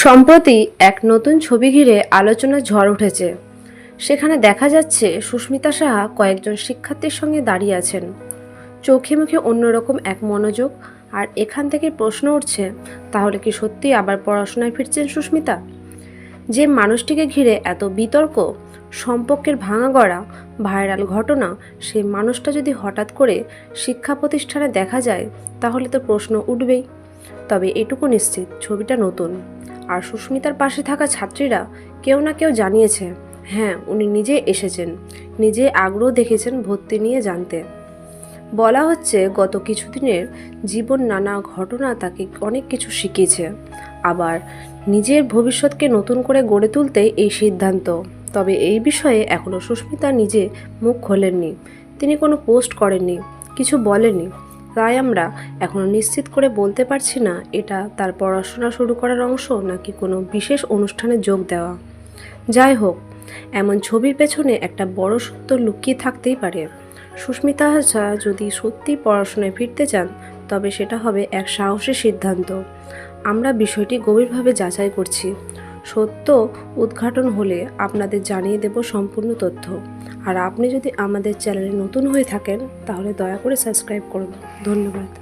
সম্প্রতি এক নতুন ছবি ঘিরে আলোচনার ঝড় উঠেছে। সেখানে দেখা যাচ্ছে সুস্মিতা সাহা কয়েকজন শিক্ষার্থীর সঙ্গে দাঁড়িয়ে আছেন। চোখে মুখে অন্যরকম এক মনোযোগ আর এখান থেকে প্রশ্ন উঠছে, তাহলে কি সত্যি আবার পড়াশোনায় ফিরছেন সুস্মিতা? যে মানুষটিকে ঘিরে এত বিতর্ক, সম্পর্কের ভাঙা গড়া, ভাইরাল ঘটনা, সেই মানুষটা যদি হঠাৎ করে শিক্ষা প্রতিষ্ঠানে দেখা যায়, তাহলে তো প্রশ্ন উঠবেই। তবে এটুকু নিশ্চিত, ছবিটা নতুন। আর সুস্মিতার পাশে থাকা ছাত্রীরা কেউ না কেউ জানিয়েছে হ্যাঁ উনি নিজে এসেছেন, নিজে আগ্রহ দেখেছেন ভর্তি নিয়ে জানতে। বলা হচ্ছে গত কিছুদিনের জীবন নানা ঘটনা তাকে অনেক কিছু শিখিয়েছে। আবার নিজের ভবিষ্যৎকে নতুন করে গড়ে তুলতে এই সিদ্ধান্ত। তবে এই বিষয়ে এখনও সুস্মিতা নিজে মুখ খোলেননি। তিনি কোনো পোস্ট করেননি, কিছু বলেননি। তাই আমরা এখনও নিশ্চিত করে বলতে পারছি না এটা তার পড়াশোনা শুরু করার অংশ নাকি কোনো বিশেষ অনুষ্ঠানে যোগ দেওয়া। যাই হোক, এমন ছবির পেছনে একটা বড় সত্য লুকিয়ে থাকতেই পারে। সুস্মিতা হাজা যদি সত্যি পড়াশোনায় ফিরতে চান, তবে সেটা হবে এক সাহসী সিদ্ধান্ত। আমরা বিষয়টি গভীরভাবে যাচাই করছি। সত্য উদ্ঘাটন হলে আপনাদের জানিয়ে দেব সম্পূর্ণ তথ্য। আর আপনি যদি আমাদের চ্যানেলে নতুন হয়ে থাকেন, তাহলে দয়া করে সাবস্ক্রাইব করুন। ধন্যবাদ।